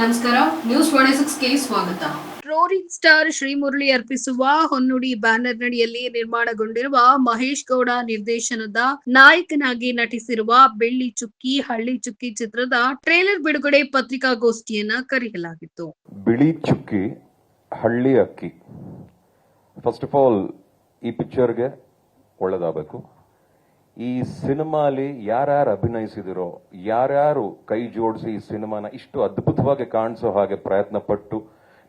ನಮಸ್ಕಾರ news twenty ಸಿಕ್ಸ್ಗೆ ಸ್ವಾಗತ. Roaring star Srimurali ಅರ್ಪಿಸುವ ಹೊನ್ನುಡಿ ಬ್ಯಾನರ್ ನಡಿಯಲ್ಲಿ ನಿರ್ಮಾಣಗೊಂಡಿರುವ ಮಹೇಶ್ ಗೌಡ ನಿರ್ದೇಶನದ ನಾಯಕನಾಗಿ ನಟಿಸಿರುವ ಬೆಳ್ಳಿ ಚುಕ್ಕಿ ಹಳ್ಳಿ ಚುಕ್ಕಿ ಚಿತ್ರದ ಟ್ರೇಲರ್ ಬಿಡುಗಡೆ ಪತ್ರಿಕಾಗೋಷ್ಠಿಯನ್ನ ಕರೆಯಲಾಗಿತ್ತು. ಬಿಳಿ ಚುಕ್ಕಿ ಹಳ್ಳಿ ಅಕ್ಕಿ. ಫಸ್ಟ್ ಆಫ್ ಆಲ್ ಈ ಪಿಕ್ಚರ್ಗೆ ಒಳ್ಳೇದಾಗಬೇಕು. ಈ ಸಿನಿಮಾಲಿ ಯಾರ್ಯಾರು ಅಭಿನಯಿಸಿದಿರೋ, ಯಾರ್ಯಾರು ಕೈ ಜೋಡಿಸಿ ಈ ಸಿನಿಮಾನ ಇಷ್ಟು ಅದ್ಭುತವಾಗಿ ಕಾಣಿಸೋ ಹಾಗೆ ಪ್ರಯತ್ನ ಪಟ್ಟು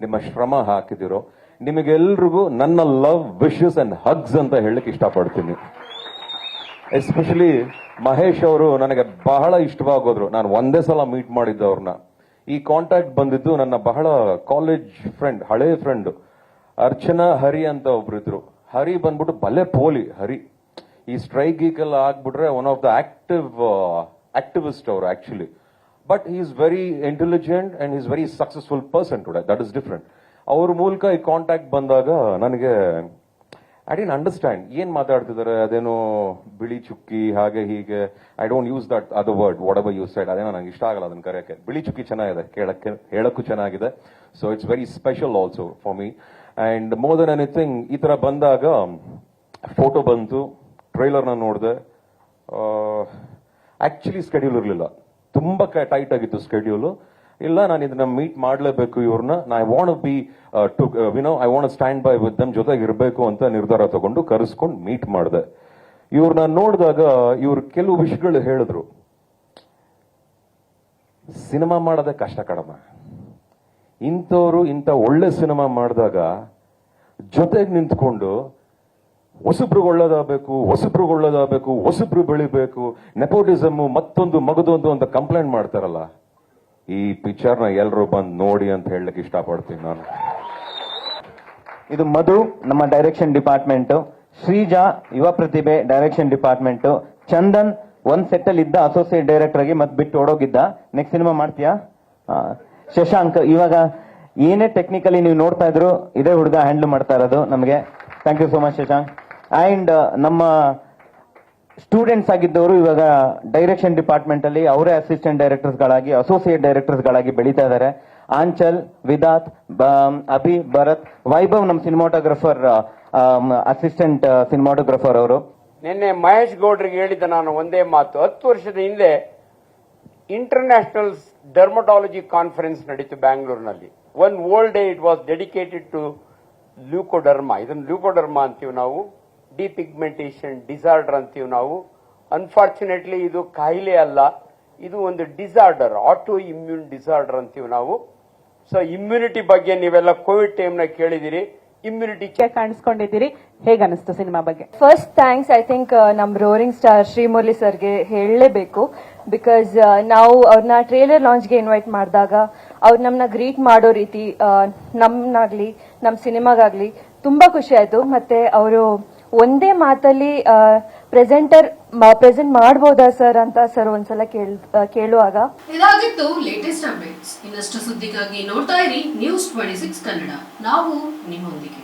ನಿಮ್ಮ ಶ್ರಮ ಹಾಕಿದಿರೋ, ನಿಮಗೆಲ್ರಿಗೂ ನನ್ನ ಲವ್ ವಿಶಸ್ ಅಂಡ್ ಹಗ್ಸ್ ಅಂತ ಹೇಳಲಿಕ್ಕೆ ಇಷ್ಟಪಡ್ತೀನಿ. ಎಸ್ಪೆಷಲಿ ಮಹೇಶ್ ಅವರು ನನಗೆ ಬಹಳ ಇಷ್ಟವಾಗೋದ್ರು. ನಾನು ಒಂದೇ ಸಲ ಮೀಟ್ ಮಾಡಿದ್ದೆ ಅವ್ರನ್ನ. ಈ ಕಾಂಟ್ಯಾಕ್ಟ್ ಬಂದಿದ್ದು ನನ್ನ ಬಹಳ ಕಾಲೇಜ್ ಫ್ರೆಂಡ್ ಹಳೆ ಫ್ರೆಂಡ್ ಅರ್ಚನಾ ಹರಿ ಅಂತ ಒಬ್ರಿದ್ರು. ಹರಿ ಬಂದ್ಬಿಟ್ಟು ಬಲೆ ಪೋಲಿ, ಹರಿ. ಈ ಸ್ಟ್ರೈಕ್ ಗೀಕಲ್ ಆಗ್ಬಿಟ್ರೆ one of the active activist ಅವರು actually but he is very intelligent and is very successful person today that is different ಅವ್ರ ಮೂಲಕ ಈ ಕಾಂಟ್ಯಾಕ್ಟ್ ಬಂದಾಗ ನನಗೆ ಐ ಡಿನ್ ಅಂಡರ್ಸ್ಟ್ಯಾಂಡ್ ಏನ್ ಮಾತಾಡ್ತಿದ್ದಾರೆ? ಅದೇನೋ ಬಿಳಿ ಚುಕ್ಕಿ, ಹಾಗೆ ಹೀಗೆ. I don't use that other word whatever use side ಅದೇನೋ ನಂಗೆ ಇಷ್ಟ ಆಗಲ್ಲ ಅದನ್ನ ಕರೆಯಕ್ಕೆ. ಬಿಳಿ ಚುಕ್ಕಿ ಚೆನ್ನಾಗಿದೆ, ಕೇಳಕ್ಕೆ, ಹೇಳಕ್ಕೂ ಚೆನ್ನಾಗಿದೆ. So it's very special also for me and more than anything ಈ ತರ ಬಂದಾಗ ಫೋಟೋ ಬಂತು. ಟ್ರೈಲರ್ನ ನೋಡಿದೆ ಆ್ಯಕ್ಚುಲಿ ಸ್ಕೆಡ್ಯೂಲ್ ಇರಲಿಲ್ಲ. ತುಂಬಾ ಟೈಟ್ ಆಗಿತ್ತು ಸ್ಕೆಡ್ಯೂಲು ಇಲ್ಲ, ನಾನು ಇದನ್ನ ಮೀಟ್ ಮಾಡಲೇಬೇಕು ಇವ್ರನ್ನ. I want be to ವಿನೋ I want stand by with them ಜೊತೆಗೆ ಇರಬೇಕು ಅಂತ ನಿರ್ಧಾರ ತಗೊಂಡು ಕರೆಸ್ಕೊಂಡು ಮೀಟ್ ಮಾಡಿದೆ. ಇವ್ರನ್ನ ನೋಡಿದಾಗ, ಇವ್ರು ಕೆಲವು ವಿಷಯಗಳು ಹೇಳಿದ್ರು. ಸಿನಿಮಾ ಮಾಡೋದೇ ಕಷ್ಟ ಕಡಮ ಇಂಥವ್ರು ಇಂಥ ಒಳ್ಳೆ ಸಿನಿಮಾ ಮಾಡಿದಾಗ ಜೊತೆಗೆ ನಿಂತ್ಕೊಂಡು ಹೊಸಬ್ರಿಗೆ ಒಳ್ಳೇದಾಗಬೇಕು ಹೊಸಬ್ರಿಗೆ ಒಳ್ಳೇದಾಗಬೇಕು ಹೊಸಬ್ರು ಬೆಳಿಬೇಕು. ನೆಪೋಟಿಸಮ್ ಮತ್ತೊಂದು ಮಗದೊಂದು ಅಂತ ಕಂಪ್ಲೇಂಟ್ ಮಾಡ್ತಾರಲ್ಲ. ಈ ಪಿಕ್ಚರ್ನ ಎಲ್ಲರೂ ಬಂದು ನೋಡಿ ಅಂತ ಹೇಳಲಿಕ್ಕೆ ಇಷ್ಟಪಡ್ತೀನಿ ನಾನು. ಇದು ಮಧು, ನಮ್ಮ ಡೈರೆಕ್ಷನ್ ಡಿಪಾರ್ಟ್ಮೆಂಟ್ ಶ್ರೀಜಾ, ಯುವ ಪ್ರತಿಭೆ ಡೈರೆಕ್ಷನ್ ಡಿಪಾರ್ಟ್ಮೆಂಟ್ ಚಂದನ್, ಒಂದ್ ಸೆಟ್ ಅಲ್ಲಿ ಇದ್ದ ಅಸೋಸಿಯೇಟ್ ಡೈರೆಕ್ಟರ್ ಆಗಿ ಮತ್ತೆ ಬಿಟ್ಟು ಓಡೋಗಿದ್ದ. ನೆಕ್ಸ್ಟ್ ಸಿನಿಮಾ ಮಾಡ್ತೀಯಾ? ಶಶಾಂಕ್, ಇವಾಗ ಏನೇ ಟೆಕ್ನಿಕಲಿ ನೀವು ನೋಡ್ತಾ ಇದ್ರು, ಇದೇ ಹುಡುಗ ಹ್ಯಾಂಡಲ್ ಮಾಡ್ತಾ ಇರೋದು ನಮಗೆ. Thank you so much Shashank. And ನಮ್ಮ ಸ್ಟೂಡೆಂಟ್ಸ್ ಆಗಿದ್ದವರು ಇವಾಗ ಡೈರೆಕ್ಷನ್ ಡಿಪಾರ್ಟ್ಮೆಂಟ್ ಅಲ್ಲಿ ಅವರೇ ಅಸಿಸ್ಟೆಂಟ್ ಡೈರೆಕ್ಟರ್ಸ್ ಗಳಾಗಿ ಅಸೋಸಿಯೇಟ್ ಡೈರೆಕ್ಟರ್ಸ್ ಗಳಾಗಿ ಬೆಳೀತಾ ಇದ್ದಾರೆ. ಆಂಚಲ್ ವಿದಾತ್ ಅಭಿ ಭರತ್ ವೈಭವ್ ನಮ್ಮ ಸಿನಿಮಾಟೋಗ್ರಫರ್ ಅಸಿಸ್ಟೆಂಟ್ ಸಿನಿಮಾಟೋಗ್ರಫರ್ ಅವರು. ನಿನ್ನೆ ಮಹೇಶ್ ಗೌಡ್ರಿಗೆ ಹೇಳಿದ್ದ ನಾನು ಒಂದೇ ಮಾತು. ಹತ್ತು ವರ್ಷದ ಹಿಂದೆ ಇಂಟರ್ನ್ಯಾಷನಲ್ ಡರ್ಮಟಾಲಜಿ ಕಾನ್ಫರೆನ್ಸ್ ನಡೀತು ಬ್ಯಾಂಗ್ಳೂರಿನಲ್ಲಿ. One old day it was dedicated to leucoderma ಇದನ್ನು ಲ್ಯೂಕೋಡರ್ಮಾ ಅಂತೀವಿ ನಾವು. ಡಿಪಿಗ್ಮೆಂಟೇಷನ್ ಡಿಸಾರ್ಡರ್ ಅಂತೀವಿ ನಾವು. ಅನ್ಫಾರ್ಚುನೇಟ್ಲಿ ಇದು ಕಾಯಿಲೆ ಅಲ್ಲ. ಇದು ಒಂದು ಡಿಸಾರ್ಡರ್ ಆಟೋ ಇಮ್ಯೂನ್ ಡಿಸಾರ್ಡರ್ ಅಂತೀವಿ ನಾವು. ಸೊ ಇಮ್ಯುನಿಟಿ ಬಗ್ಗೆ ನೀವೆಲ್ಲ ಕೋವಿಡ್ ಟೈಮ್ನ ಕೇಳಿದಿರಿ. ಇಮ್ಯುನಿಟಿ ಕಾಣಿಸ್ಕೊಂಡಿದ್ದೀರಿ. ಹೇಗೆ ಅನಿಸ್ತು ಸಿನಿಮಾ ಬಗ್ಗೆ? ಫಸ್ಟ್ ಥ್ಯಾಂಕ್ಸ್ ಐ ಥಿಂಕ್ ನಮ್ ರೋರಿಂಗ್ ಸ್ಟಾರ್ ಶ್ರೀಮುರಳಿ ಸರ್ಗೆ ಹೇಳಲೇಬೇಕು. ಬಿಕಾಸ್ ನಾವು ಅವ್ರನ್ನ ಟ್ರೇಲರ್ ಲಾಂಚ್ಗೆ ಇನ್ವೈಟ್ ಮಾಡಿದಾಗ ಅವ್ರು ನಮ್ಮನ್ನ ಗ್ರೀಟ್ ಮಾಡೋ ರೀತಿ ನಮ್ಮನ್ನಾಗ್ಲಿ ನಮ್ಮ ಸಿನಿಮಾಗಾಗ್ಲಿ ತುಂಬಾ ಖುಷಿ ಆಯ್ತು. ಮತ್ತೆ ಅವರು ಒಂದೇ ಮಾತಲ್ಲಿ ಪ್ರೆಸೆಂಟರ್ ಪ್ರೆಸೆಂಟ್ ಮಾಡಬಹುದಾ ಸರ್ ಅಂತ ಸರ್ ಒಂದ್ಸಲ ಕೇಳ್ ಕೇಳುವಾಗ? ಇದಾಗಿತ್ತು ಲೇಟೆಸ್ಟ್ ಅಪ್ಡೇಟ್ಸ್ ಇನ್ನಷ್ಟು ಸುದ್ದಿಗಾಗಿ ನೋಡ್ತಾ ಇರಿ ನ್ಯೂಸ್ ಟ್ವೆಂಟಿ ಸಿಕ್ಸ್ ಕನ್ನಡ ನಾವು ನಿಮ್ಮೊಂದಿಗೆ.